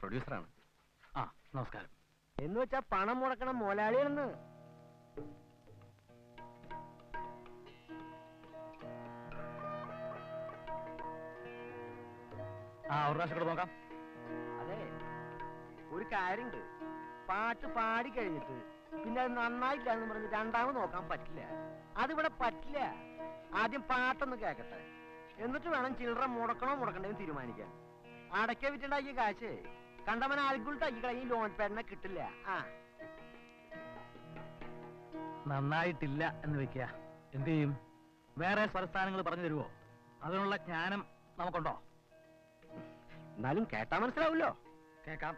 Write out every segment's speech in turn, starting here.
പ്രൊഡ്യൂസറാണ്. ആ നമസ്കാരം. എന്ന് വെച്ചാ പണം മുടക്കണം മുതലാളിയാണെന്ന് ആ ഒരു പ്രാവശ്യം കൂടെ നോക്കാം. അതെ ഒരു കാര്യമുണ്ട് പാട്ട് പാടി കഴിഞ്ഞിട്ട് പിന്നെ അത് നന്നായില്ല എന്ന് പറഞ്ഞ് രണ്ടാമത് നോക്കാൻ പറ്റില്ല. അതിവിടെ പറ്റില്ല. ആദ്യം പാട്ടൊന്ന് കേക്കട്ടെ. എന്നിട്ട് വേണം ചില്ലറ മുടക്കണോ മുടക്കണ്ടേന്ന് തീരുമാനിക്കാൻ. അടയ്ക്ക വിറ്റുണ്ടാക്കിയ കാശ്. കണ്ടവൻ ആൽഗുൾട്ടാക്കി ഈ ലോൺ പേരനെ കിട്ടില്ല. ആ. നന്നായിട്ടില്ല എന്ന് വെക്കുക. എന്ത് ചെയ്യും? വേറെ സ്വരസ്ഥാനങ്ങൾ പറഞ്ഞു തരുമോ അതിനുള്ള ജ്ഞാനം നമുക്കുണ്ടോ? എന്നാലും കേട്ടാ മനസ്സിലാവൂല്ലോ. കേക്കാം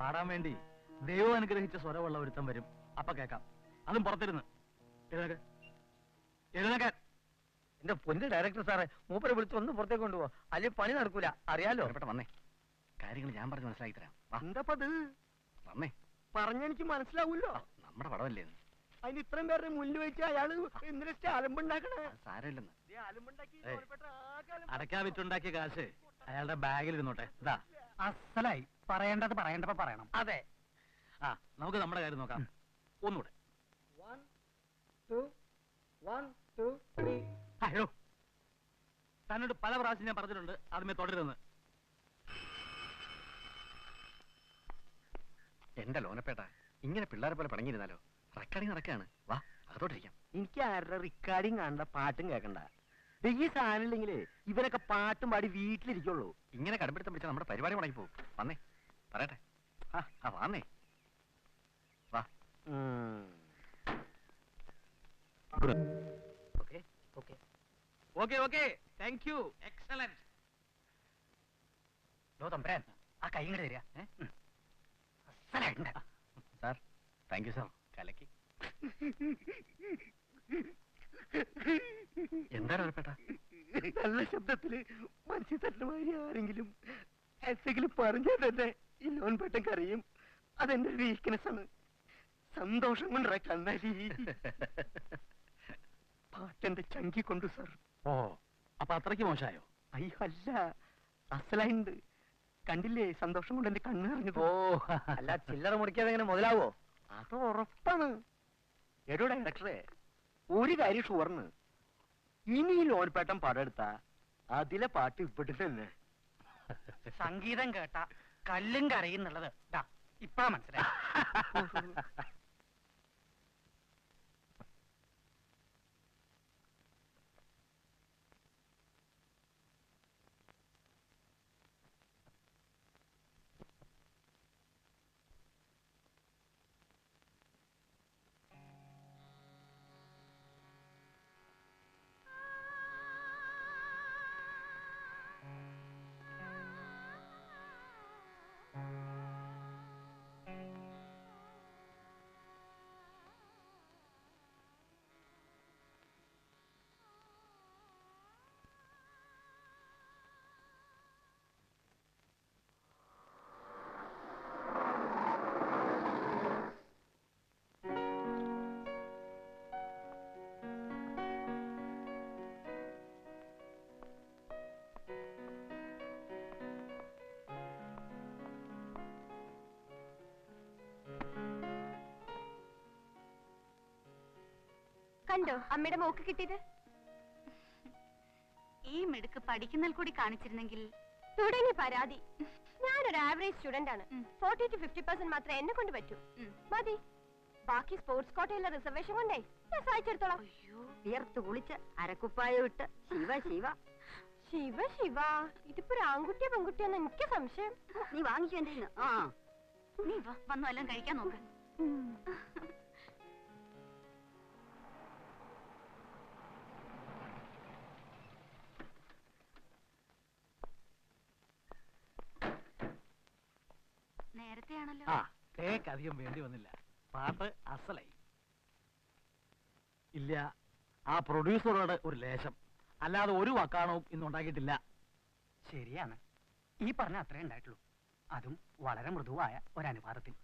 പാടാൻ വേണ്ടി ദൈവം അനുഗ്രഹിച്ച സ്വരമുള്ള ഒരുത്തം വരും. അപ്പൊ കേക്കാം അതും പുറത്തിരുന്ന്. എഴുന്നേക്ക്. എഴുന്നേക്കാൻ എന്റെ പൊന്ന് ഡയറക്ടർ സാറേ മൂപ്പരെ വിളിച്ച് ഒന്ന് പുറത്തേക്ക് കൊണ്ടുപോ. അല്ലെങ്കിൽ പണി നടക്കൂല. അറിയാലോ? പെട്ടെന്ന് വന്നേ. കാര്യങ്ങൾ ഞാൻ പറഞ്ഞ് മനസ്സിലാക്കി തരാം. എന്താപ്പത്? വന്നേ. പറഞ്ഞെനിക്ക് മനസ്സിലാവൂല്ലോ. നമ്മുടെ പടമല്ലേ? അതിന് ഇത്രയും പേരുടെ മുന്നിൽ വെച്ച് അയാൾ എന്തിനാ അലമ്പുണ്ടാക്കണേ? സാരമില്ലെന്ന്. അലമ്പ്. വിറ്റുണ്ടാക്കിയ കാശ് അയാളുടെ ബാഗിൽ ഇരുന്നോട്ടെ. ഇതാ. അസലായി. പറയേണ്ടത് പറയേണ്ടപ്പോ പറയണം. അതെ. ആ നമുക്ക് നമ്മുടെ കാര്യം നോക്കാം. ഒന്നുകൂടെ. One, two, one, two, three. അയ്യോ തന്നോട് പല പ്രാവശ്യം ഞാൻ പറഞ്ഞിട്ടുണ്ട്. അതുമേ തുടരുന്ന് എന്റെ ലോനപ്പേട്ട ഇങ്ങനെ പിള്ളേരെ പോലെ പടങ്ങിയിരുന്നാലോ? റെക്കോർഡിങ് നടക്കാണ്. വാ അതോട്ടിരിക്കാം എനിക്ക് ആരുടെ റെക്കോർഡിംഗ് കാണണ്ട പാട്ടും കേൾക്കണ്ട. ഈ സാധനം ഇല്ലെങ്കിൽ ഇവരൊക്കെ പാട്ടും പാടി വീട്ടിലിരിക്കുള്ളൂ. ഇങ്ങനെ കടുപ്പിടുത്തം പിടിച്ചാൽ നമ്മുടെ പരിപാടി മുടങ്ങി പോകും. വന്നേ പറയട്ടെ. ആ. ആ വന്നേ. വാ. Okay okay. Okay okay. Thank you excellent. Law തമ്പുരാൻ ആ കൈ ഇങ്ങോട്ട് തരിക. ഏ? സാർ താങ്ക് യു സാർ കലക്കി. എന്താ ലോനപ്പേട്ട നല്ല ശബ്ദത്തിൽ മനുഷ്യ തട്ടുന്ന ആരെങ്കിലും എന്തെങ്കിലും പറഞ്ഞാൽ തന്നെ ഈ ലോൺ പെട്ടെന്ന് കറിയും അതെന്റെ വീക്ക്നെസ് ആണ്. സന്തോഷം കൊണ്ട കണ്ണാലി പാട്ടെന്റെ ചങ്കി കൊണ്ടു സാർ ഓ അപ്പൊ അത്രയ്ക്ക് മോശമായോ? അയ്യോ അല്ല. അസലായിണ്ട്. കണ്ടില്ലേ? സന്തോഷം കൊണ്ട് എന്റെ കണ്ണ് നിറഞ്ഞത് ഓ അല്ല ചില്ലറ മുടിക്കാതെ എങ്ങനെ മുതലാവോ? അത് ഉറപ്പാണ്. എടോ ഡയറക്ടറെ ഒരു കാര്യം ഷുവർന്ന് ഇനി ഈ ലോൺപേട്ടം പടം എടുത്താ അതിലെ പാട്ട് ഇവിടെ തന്നെ സംഗീതം കേട്ട കല്ലും കരയുന്നുള്ളത് ഇപ്പാ ഇപ്പഴാ മനസ്സിലായി. കണ്ടോ അമ്മയുടെ മോക്ക് കിട്ടിയത്? ഈ മിടുക്ക് പഠിക്കുന്നതിൽ കൂടി കാണിച്ചിരുന്നെങ്കിൽ തുടങ്ങി പരാതി. ഞാനൊരു ആവറേജ് സ്റ്റുഡന്റ് ആണ്. ഫോർട്ടി ടു ഫിഫ്റ്റി പെർസെന്റ് മാത്രമേ എന്നെ കൊണ്ട് പറ്റൂ. മതി. ബാക്കി സ്പോർട്സ് കോട്ടയിലെ റിസർവേഷൻ കൊണ്ടേ ഞാൻ സഹായിച്ചെടുത്തോളാം. അയ്യോ. വിയർത്ത് കുളിച്ച് അരക്കുപ്പായ ഇട്ട് ശിവ ശിവ. ശിവ ശിവ. ഇതിപ്പോ ഒരു ആൺകുട്ടിയോ പെൺകുട്ടിയോന്ന് എനിക്ക് സംശയം. നീ വാങ്ങിച്ചു എന്റെ ആ. നീ വന്നു എല്ലാം കഴിക്കാൻ നോക്ക്. നേരത്തെയാണല്ലോ. ആ കേക്ക് അധികം വേണ്ടി വന്നില്ല. പാട്ട് അസലായി. ഇല്ല ആ പ്രൊഡ്യൂസറോട് ഒരു ലേശം. അല്ലാതെ ഒരു വക്കാണവും ഇന്ന് ഉണ്ടാക്കിയിട്ടില്ല. ശരിയാണ്. ഈ പറഞ്ഞ അത്രേ ഉണ്ടായിട്ടുള്ളൂ. അതും വളരെ മൃദുവായ ഒരനുപാതത്തിൽ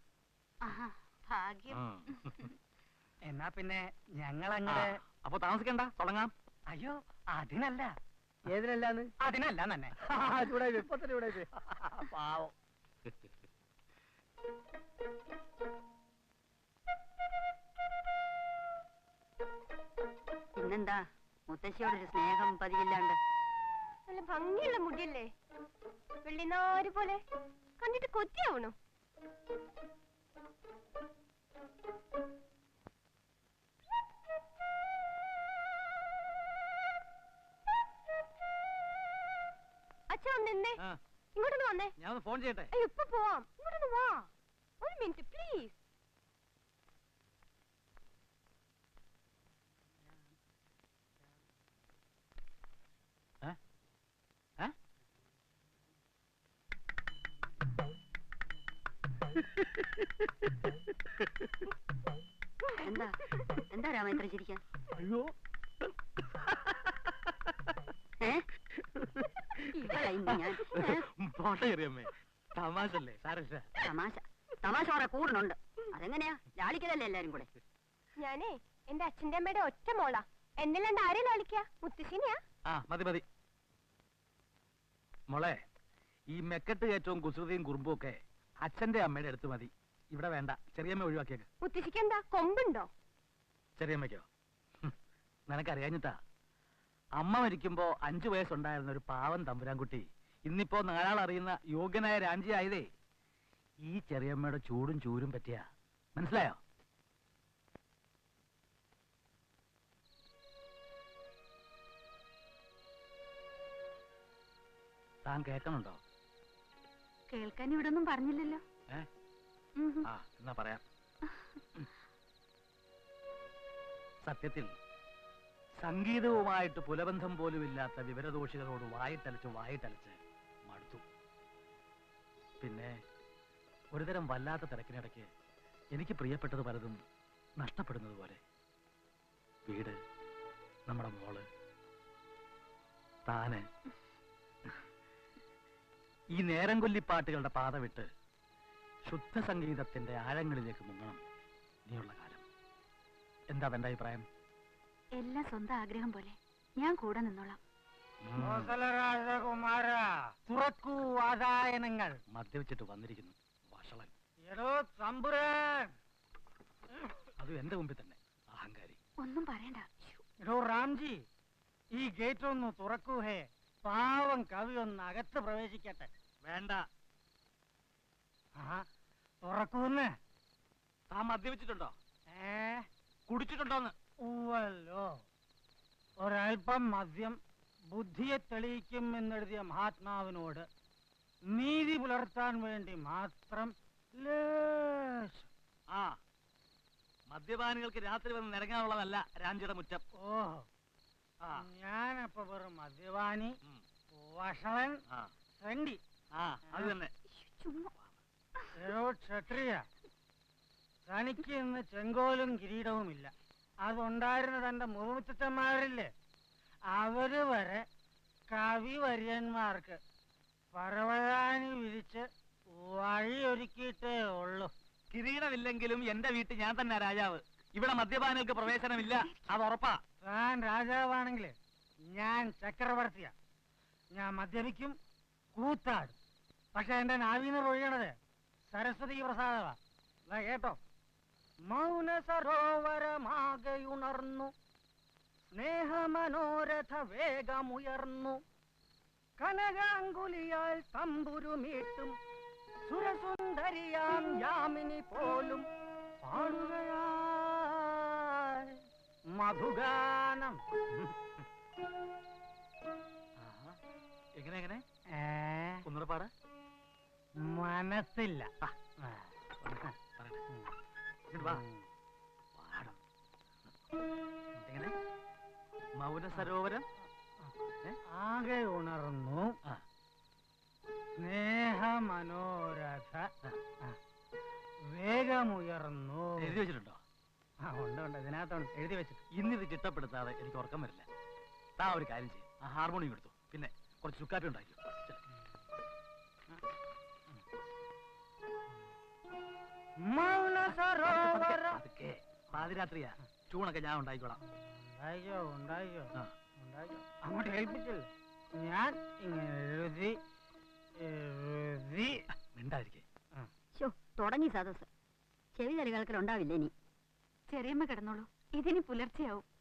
ആഹാ ഭാഗ്യം. എന്നാ പിന്നെ ഞങ്ങൾ അങ്ങനെ അപ്പൊ താമസിക്കണ്ട തുടങ്ങാം. അയ്യോ അതിനല്ല. ഏതിനല്ലാന്ന്? അതിനല്ല തന്നെ. പാവം. പിന്നെന്താ? മുത്തശ്ശിയോടൊരു സ്നേഹം പതിയില്ലാണ്ട്. നല്ല ഭംഗിയുള്ള മുടിയല്ലേ? വെള്ളിനാര് പോലെ. കണ്ടിട്ട് കൊത്തിയാവണു അച്ഛൻ ആ. ഇങ്ങോട്ടൊന്ന് വന്നേ. ഞാൻ ഒന്ന് ഫോൺ ചെയ്യട്ടെ? ഇപ്പൊ പോവാം. ഇങ്ങോട്ടൊന്ന് വാ ഒരു മിനിറ്റ് പ്ലീസ് ഏ? ഏ? എന്താ? എന്താ രാമ ഇത്ര ചിരിക്കാൻ? അയ്യോ? തമാശല്ലേ? തമാശ. തമാശ കുറെ കൂടുന്നുണ്ട് അതെങ്ങനെയാ? ലാളിക്കലല്ലേ എല്ലാരും കൂടെ? ഞാനേ എന്റെ അച്ഛന്റെ അമ്മയുടെ ഒറ്റ മോളാ. എന്നെല്ലാണ്ട് ആരെ ലാളിക്കാ? മുത്തശ്ശിനെയാ? ആ മതി മതി. മോളെ ഈ മെക്കെട്ട് കയറ്റവും കുസൃതിയും കുറുമ്പും ഒക്കെ അച്ഛന്റെ അമ്മയുടെ അടുത്ത് മതി. ഇവിടെ വേണ്ട. ചെറിയമ്മ ഒഴിവാക്കിയേക്ക്. മുത്തശ്ശിക്ക് എന്താ കൊമ്പുണ്ടോ? ചെറിയമ്മയ്ക്കോ? നിനക്കറിയാഞ്ഞിട്ടാ. അമ്മ മരിക്കുമ്പോ അഞ്ചു വയസ്സുണ്ടായിരുന്ന ഒരു പാവം തമ്പുരാൻകുട്ടി ഇന്നിപ്പോ നാലാൾ അറിയുന്ന യോഗ്യനായ രാഞ്ചിയായതേ ഈ ചെറിയമ്മയുടെ ചൂടും ചൂരും പറ്റിയ. മനസ്സിലായോ? താൻ കേൾക്കണുണ്ടോ കേൾക്കാൻ ഇവിടെ ഒന്നും പറഞ്ഞില്ലല്ലോ എന്നാ പറയാം. സത്യത്തിൽ സംഗീതവുമായിട്ട് പുലബന്ധം പോലും ഇല്ലാത്ത വിവരദോഷികളോട് വായിട്ടലച്ച് വായിട്ടലച്ച് മടുത്തു. പിന്നെ ഒരുതരം വല്ലാത്ത തിരക്കിനിടയ്ക്ക് എനിക്ക് പ്രിയപ്പെട്ടത് പലതും നഷ്ടപ്പെടുന്നത് പോലെ വീട് നമ്മുടെ മോൾ താന് ഈ നേരം കൊല്ലിപ്പാട്ടുകളുടെ പാത വിട്ട് ശുദ്ധ സംഗീതത്തിന്റെ ആഴങ്ങളിലേക്ക് മുങ്ങണം. ഇനിയുള്ള കാലം. എന്താ തന്റെ അഭിപ്രായം? എല്ലാം സ്വന്തം ആഗ്രഹം പോലെ. ഞാൻ കൂടെ നിന്നോളാം. രാജകുമാര തുറക്കൂ വാതായനങ്ങൾ. മദ്യപിച്ചിട്ട് വന്നിരിക്കുന്നു. വഷളൻ. എടോ തമ്പുരാൻ. അത് എന്റെ മുമ്പിൽ തന്നെ. അഹങ്കാരി. ഒന്നും പറയണ്ട. എടോ റാംജി ഈ ഗേറ്റ് ഒന്ന് തുറക്കൂ ഹേ. പാവം കവി ഒന്ന് അകത്ത് പ്രവേശിക്കട്ടെ. വേണ്ട. ആ തുറക്കൂന്ന് താൻ മദ്യപിച്ചിട്ടുണ്ടോ? ഏ? കുടിച്ചിട്ടുണ്ടോന്ന്? ഉവ്വല്ലോ. ഒരൽപ്പം മദ്യം ബുദ്ധിയെ തെളിയിക്കും എന്നെഴുതിയ മഹാത്മാവിനോട് നീതി പുലർത്താൻ വേണ്ടി മാത്രം ലേശം. ആ മദ്യപാനികൾക്ക് രാത്രി വന്ന് നിരങ്ങാനുള്ളതല്ല രാഞ്ചിയുടെ മുറ്റം. ഓഹോ. ഞാനപ്പൊ വെറും മദ്യപാനി. വഷളൻ അത് തന്നെ. ചുമ്മാ. ക്ഷത്രിയ. തനിക്ക് ഇന്ന് ചെങ്കോലും കിരീടവുമില്ല. അതുണ്ടായിരുന്ന തന്റെ മുറുമുത്തച്ഛന്മാരില്ലേ അവർ വരെ കവിവര്യന്മാർക്ക് പരവതാനി വിരിച്ച് വഴിയൊരുക്കിയിട്ടേ ഉള്ളൂ. കിരീടമില്ലെങ്കിലും എന്റെ വീട്ടിൽ ഞാൻ തന്നെ രാജാവ്. ഇവിടെ മദ്യപാനികൾക്ക് പ്രവേശനമില്ല. അത് ഉറപ്പാ. താൻ രാജാവാണെങ്കിൽ ഞാൻ ചക്രവർത്തിയാ. ഞാൻ മദ്യപിക്കും കൂത്താടും. പക്ഷെ എന്റെ നാവീന്ന് ഒഴുകണത് സരസ്വതി പ്രസാദവാ. കേട്ടോ. മൗന സരോവരമാകെയുണർന്നു. സ്നേഹമനോരഥ വേഗമുയർന്നു. കനകാങ്കുലിയാൽ തമ്പുരുമീട്ടും സുരസുന്ദരിയാം യാമിനി പോലും. പാടുകയാൽ മധുഗാനം. എങ്ങനെ എങ്ങനെ? ഒന്നുകൂടെ പാട്. മനസ്സില്ല. എങ്ങനെ മൗന സരോവരം? ആകെ ഉണർന്നു. സ്നേഹ സ്നേഹമനോരഥ. ആ. വേഗമുയർന്നു. എഴുതി വെച്ചിട്ടുണ്ടോ? ആ, ഉണ്ട് ഉണ്ട്. ഇതിനകത്തുണ്ട് എഴുതി വെച്ചിട്ട്. ഇന്നിത് ചിട്ടപ്പെടുത്താതെ എനിക്ക് ഉറക്കം വരില്ല. താ ഒരു കാര്യം ചെയ്യും. ആ ഹാർമോണിയം എടുത്തു. പിന്നെ കുറച്ച് ചുക്കാപ്പി ഉണ്ടാക്കി പതുക്കെ പാതിരാത്രിയാ. ചൂണൊക്കെ ഞാൻ ഉണ്ടായിക്കോളാം ഉണ്ടായിക്കോ ഉണ്ടായിക്കോ. ഉണ്ടായിക്കോ അങ്ങോട്ട് ഏൽപ്പിച്ചില്ല? ഞാൻ ഇങ്ങനെ എഴുതി എഴുതി. മിണ്ടായിരിക്കേ തുടങ്ങി സദസ് ചെവി തലകൾക്കൽ ഉണ്ടാവില്ല ഇനി? ചെറിയമ്മ കിടന്നോളൂ. ഇതിനി പുലർച്ചെയാവും.